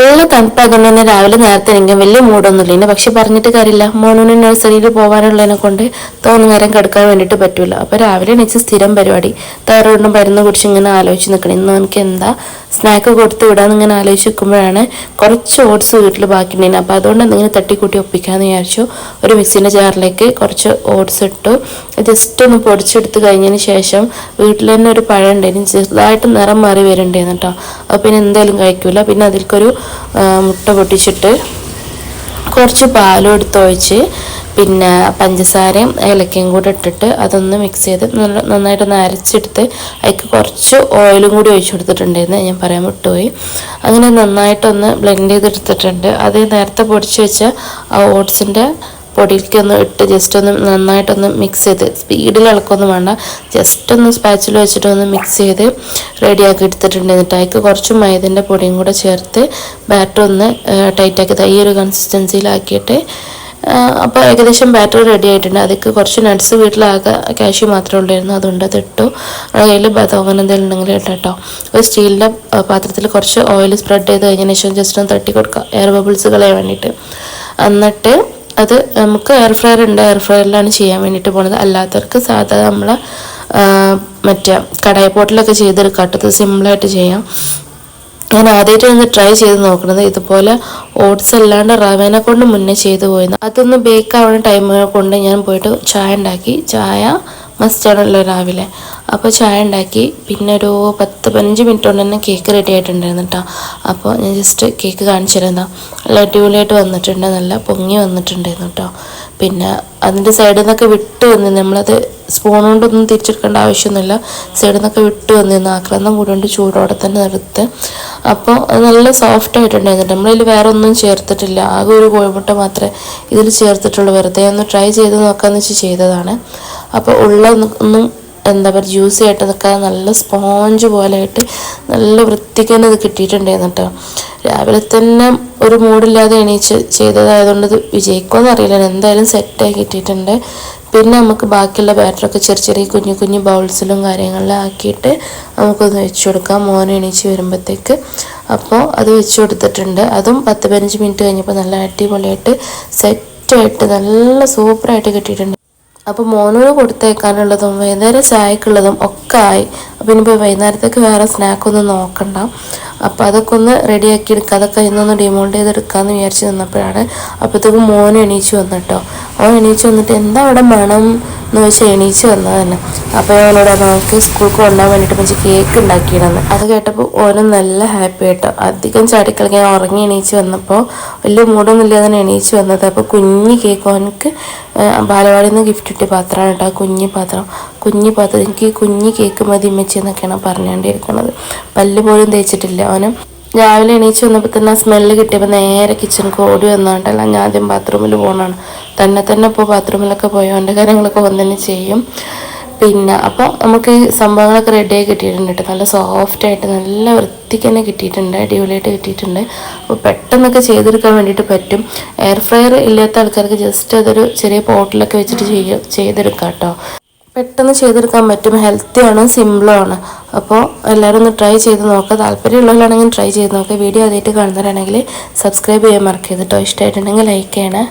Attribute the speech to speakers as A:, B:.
A: നല്ല തണുപ്പാകുന്ന തന്നെ രാവിലെ നേരത്തെ എനിക്ക് വലിയ മൂടൊന്നുമില്ല. ഇനി പക്ഷെ പറഞ്ഞിട്ട് കാര്യമില്ല. മോനൂന് നഴ്സറിയിൽ പോകാനുള്ളതിനെ കൊണ്ട് തോന്നു നേരം കിടക്കാൻ വേണ്ടിയിട്ട് പറ്റില്ല അപ്പോൾ രാവിലെ എണീച്ച് സ്ഥിരം പരിപാടി. തൈറോയിഡിനും മരുന്ന് കുടിച്ച് ഇങ്ങനെ ആലോചിച്ച് നിൽക്കണം. ഇന്ന് എനിക്ക് എന്താ സ്നാക്ക് കൊടുത്ത് വിടാന്ന് ഇങ്ങനെ ആലോചിച്ച് നിൽക്കുമ്പോഴാണ് കുറച്ച് ഓട്സ് വീട്ടിൽ ബാക്കിയുണ്ടായിരുന്നു. അപ്പോൾ അതുകൊണ്ട് എന്തെങ്കിലും തട്ടിക്കൂട്ടി ഒപ്പിക്കാമെന്ന് വിചാരിച്ചു. ഒരു മിക്സിന്റെ ജാറിലേക്ക് കുറച്ച് ഓട്സ് ഇട്ടു. ജസ്റ്റ് ഒന്ന് പൊടിച്ചെടുത്ത് കഴിഞ്ഞതിന് ശേഷം വീട്ടിൽ തന്നെ ഒരു പഴം ഉണ്ടായിരുന്നു. ചെറുതായിട്ട് നിറം മാറി വരുന്നുണ്ടായിരുന്നു കേട്ടോ അപ്പോൾ പിന്നെ എന്തായാലും കഴിക്കില്ല പിന്നെ അതിൽക്കൊരു മുട്ട പൊട്ടിച്ചിട്ട് കുറച്ച് പാലും എടുത്ത് ഒഴിച്ച് പിന്നെ പഞ്ചസാരയും ഏലക്കയും കൂടി ഇട്ടിട്ട് അതൊന്ന് മിക്സ് ചെയ്ത് നല്ല നന്നായിട്ടൊന്ന് അരച്ചെടുത്ത് അതിക്ക് കുറച്ച് ഓയിലും കൂടി ഒഴിച്ചു കൊടുത്തിട്ടുണ്ടായിരുന്നു. ഞാൻ പറയാൻ വിട്ടുപോയി. അങ്ങനെ നന്നായിട്ടൊന്ന് ബ്ലെൻഡ് ചെയ്തെടുത്തിട്ടുണ്ട്. അത് നേരത്തെ പൊടിച്ച് വെച്ച ആ ഓട്സിന്റെ പൊടിയിലേക്ക് ഒന്ന് ഇട്ട് ജസ്റ്റ് ഒന്ന് നന്നായിട്ടൊന്ന് മിക്സ് ചെയ്ത്. സ്പീഡിൽ ഇളക്കൊന്നും വേണ്ട. ജസ്റ്റ് ഒന്ന് സ്പാച്ചിൽ വെച്ചിട്ട് ഒന്ന് മിക്സ് ചെയ്ത് റെഡിയാക്കി എടുത്തിട്ടുണ്ട്. എന്നിട്ട് അതിക്ക് കുറച്ച് മൈദന്റെ പൊടിയും കൂടെ ചേർത്ത് ബാറ്റർ ഒന്ന് ടൈറ്റാക്കി ഈ ഒരു കൺസിസ്റ്റൻസിയിലാക്കിയിട്ട് അപ്പോൾ ഏകദേശം ബാറ്റർ റെഡി ആയിട്ടുണ്ട്. അതിക്ക് കുറച്ച് നട്ട്സ് വീട്ടിലാകെ കാഷ്യൂ മാത്രമേ ഉള്ളായിരുന്നു. അതുകൊണ്ട് അത് ഇട്ടു. കയ്യിൽ ബദം അങ്ങനെ എന്തെങ്കിലും ഉണ്ടെങ്കിൽ ഇട്ടോ കേട്ടോ. ഒരു സ്റ്റീലിന്റെ പാത്രത്തിൽ കുറച്ച് ഓയിൽ സ്പ്രെഡ് ചെയ്ത് കഴിഞ്ഞതിന് ശേഷം ജസ്റ്റ് ഒന്ന് തട്ടി കൊടുക്കുക. എയർ ബബിൾസ് കളയാൻ വേണ്ടിയിട്ട്. എന്നിട്ട് അത് നമുക്ക് എയർ ഫ്രയർ ഉണ്ട് എയർ ഫ്രയറിലാണ് ചെയ്യാൻ വേണ്ടിയിട്ട് പോണത്. അല്ലാത്തവർക്ക് സാധാ നമ്മളെ ആ, മറ്റേ കടായി പോട്ടിലൊക്കെ ചെയ്തെടുക്കാം കേട്ടോ. ഇത് സിമ്പിളായിട്ട് ചെയ്യാം. ഞാൻ ആദ്യമായിട്ട് ഒന്ന് ട്രൈ ചെയ്ത് നോക്കണത്. ഇതുപോലെ ഓട്സ് അല്ലാണ്ട് റവേനെ കൊണ്ട് മുന്നേ ചെയ്തു പോയിരുന്നു. അതൊന്ന് ബേക്ക് ആവുന്ന ടൈം കൊണ്ട് ഞാൻ പോയിട്ട് ചായ ഉണ്ടാക്കി. ചായ മസ്റ്റാണല്ലോ രാവിലെ. അപ്പോൾ ചായ ഉണ്ടാക്കി. പിന്നെ ഒരു പത്ത് പതിനഞ്ച് മിനിറ്റ് കൊണ്ട് തന്നെ കേക്ക് റെഡി ആയിട്ടുണ്ടായിരുന്നു കേട്ടോ അപ്പോൾ ഞാൻ ജസ്റ്റ് കേക്ക് കാണിച്ചു തരുന്ന നല്ല അടിപൊളിയായിട്ട് വന്നിട്ടുണ്ട്. നല്ല പൊങ്ങി വന്നിട്ടുണ്ടായിരുന്നു കേട്ടോ പിന്നെ അതിന്റെ സൈഡിൽ നിന്നൊക്കെ വിട്ട് വന്ന് നമ്മളത് സ്പൂൺ കൊണ്ടൊന്നും തിരിച്ചെടുക്കേണ്ട ആവശ്യമൊന്നുമില്ല. സൈഡിൽ നിന്നൊക്കെ വിട്ട് വന്നിരുന്നു. ആക്രമണം കൂടുകൊണ്ട് ചൂടോടെ തന്നെ നിർത്ത്. അപ്പോൾ അത് നല്ല സോഫ്റ്റ് ആയിട്ടുണ്ടായിരുന്നു നമ്മളതിൽ വേറെ ഒന്നും ചേർത്തിട്ടില്ല. ആകെ ഒരു കോഴിമുട്ട മാത്രമേ ഇതിൽ ചേർത്തിട്ടുള്ളൂ. വെറുതെ ഒന്ന് ട്രൈ ചെയ്ത് നോക്കാമെന്ന് വെച്ച് ചെയ്തതാണ്. അപ്പോൾ ഉള്ള ഒന്നും എന്താ പറയുക ജ്യൂസി ആയിട്ട് നിൽക്കാതെ നല്ല സ്പോഞ്ച് പോലെ ആയിട്ട് നല്ല വൃത്തിക്ക് തന്നെ ഇത് കിട്ടിയിട്ടുണ്ടായിരുന്നു കേട്ടോ രാവിലെ തന്നെ ഒരു മൂടില്ലാതെ എണീച്ച് ചെയ്തതായതുകൊണ്ട് ഇത് വിജയിക്കുമെന്ന് അറിയില്ല. എന്തായാലും സെറ്റായി കിട്ടിയിട്ടുണ്ട്. പിന്നെ നമുക്ക് ബാക്കിയുള്ള ബാറ്ററൊക്കെ ചെറിയ ചെറിയ കുഞ്ഞു കുഞ്ഞു ബൗൾസിലും കാര്യങ്ങളിലും ആക്കിയിട്ട് നമുക്കൊന്ന് വെച്ച് കൊടുക്കാം. മോൻ എണീച്ച് വരുമ്പോഴത്തേക്ക് അപ്പോൾ അത് വെച്ച് കൊടുത്തിട്ടുണ്ട്. അതും പത്ത് പതിനഞ്ച് മിനിറ്റ് കഴിഞ്ഞപ്പോൾ നല്ല അടിപൊളിയായിട്ട് സെറ്റായിട്ട് നല്ല സൂപ്പറായിട്ട് കിട്ടിയിട്ടുണ്ട്. അപ്പോൾ മോനൂന് കൊടുത്തേക്കാനുള്ളതും വൈകുന്നേരം ചായക്കുള്ളതും ഒക്കെ ആയി. അപ്പോൾ ഇനിയിപ്പോൾ വൈകുന്നേരത്തേക്ക് വേറെ സ്നാക്കൊന്നും നോക്കണ്ട. അപ്പോൾ അതൊക്കെ ഒന്ന് റെഡിയാക്കി എടുക്കുക അതൊക്കെ ഇന്നൊന്ന് ഡിമോൾഡ് ചെയ്തെടുക്കാമെന്ന് വിചാരിച്ച് നിന്നപ്പോഴാണ് അപ്പോഴത്തേക്കും മോൻ എണീച്ച് വന്നിട്ടോ അവൻ എണീച്ച് വന്നിട്ട് എന്താ അവിടെ മണം? എന്ന് വെച്ചാൽ എണീച്ച് വന്നത് തന്നെ. അപ്പോൾ അവനോട് നമുക്ക് സ്കൂൾക്ക് കൊണ്ടുപോകാൻ വേണ്ടിയിട്ട് വെച്ച് കേക്ക് ഉണ്ടാക്കിയിടന്ന്. അത് കേട്ടപ്പോൾ ഓനും നല്ല ഹാപ്പി ആയിട്ടോ അധികം ചാടിക്കളിക്കാൻ ഉറങ്ങി എണീച്ച് വന്നപ്പോൾ വലിയ മൂടൊന്നും ഇല്ലാതെ എണീച്ച് വന്നത്. അപ്പോൾ കുഞ്ഞ് കേക്ക് അവനക്ക് ബാലവാടിയിൽ നിന്ന് ഗിഫ്റ്റ് കിട്ടിയ പാത്രമാണ് കേട്ടോ കുഞ്ഞ് പാത്രം. കുഞ്ഞ് പാത്രം എനിക്ക് കുഞ്ഞ് കേക്ക് മതി ഇമ്മച്ചി എന്നൊക്കെയാണ് പറഞ്ഞുകൊണ്ടിരിക്കുന്നത് പല്ല് പോലും തേച്ചിട്ടില്ല. അവനും രാവിലെ എണീച്ച് വന്നപ്പോൾ തന്നെ ആ സ്മെല്ല് കിട്ടിയപ്പോൾ നേരെ കിച്ചണിക്ക് ഓടി വന്നോണ്ടല്ല ഞാൻ ആദ്യം ബാത്റൂമിൽ പോകണമാണ് തന്നെ തന്നെ ഇപ്പോൾ ബാത്റൂമിലൊക്കെ പോയി. അവന്റെ കാര്യങ്ങളൊക്കെ വന്നു ചെയ്യും. പിന്നെ അപ്പോൾ നമുക്ക് ഈ സംഭവങ്ങളൊക്കെ റെഡിയായി കിട്ടിയിട്ടുണ്ട് കേട്ടോ. നല്ല സോഫ്റ്റായിട്ട് നല്ല വൃത്തിക്ക് തന്നെ കിട്ടിയിട്ടുണ്ട്. അടിപൊളിയായിട്ട് കിട്ടിയിട്ടുണ്ട്. അപ്പോൾ പെട്ടെന്നൊക്കെ ചെയ്തെടുക്കാൻ വേണ്ടിയിട്ട് പറ്റും. എയർ ഫ്രയർ ഇല്ലാത്ത ആൾക്കാർക്ക് ജസ്റ്റ് അതൊരു ചെറിയ പോട്ടിലൊക്കെ വെച്ചിട്ട് ചെയ്യ ചെയ്തെടുക്കാം കേട്ടോ. പെട്ടെന്ന് ചെയ്തെടുക്കാൻ പറ്റും. ഹെൽത്തിയാണ് സിമ്പിളുമാണ് അപ്പോൾ എല്ലാവരും ഒന്ന് ട്രൈ ചെയ്ത് നോക്കുക താല്പര്യമുള്ളവരാണെങ്കിൽ ട്രൈ ചെയ്ത് നോക്കുക വീഡിയോ ആദ്യമായിട്ട് കാണുന്നവരാണെങ്കിൽ സബ്സ്ക്രൈബ് ചെയ്യാൻ മറക്കരുത് കേട്ടോ ഇഷ്ടമായിട്ടുണ്ടെങ്കിൽ ലൈക്ക് ചെയ്യണേ.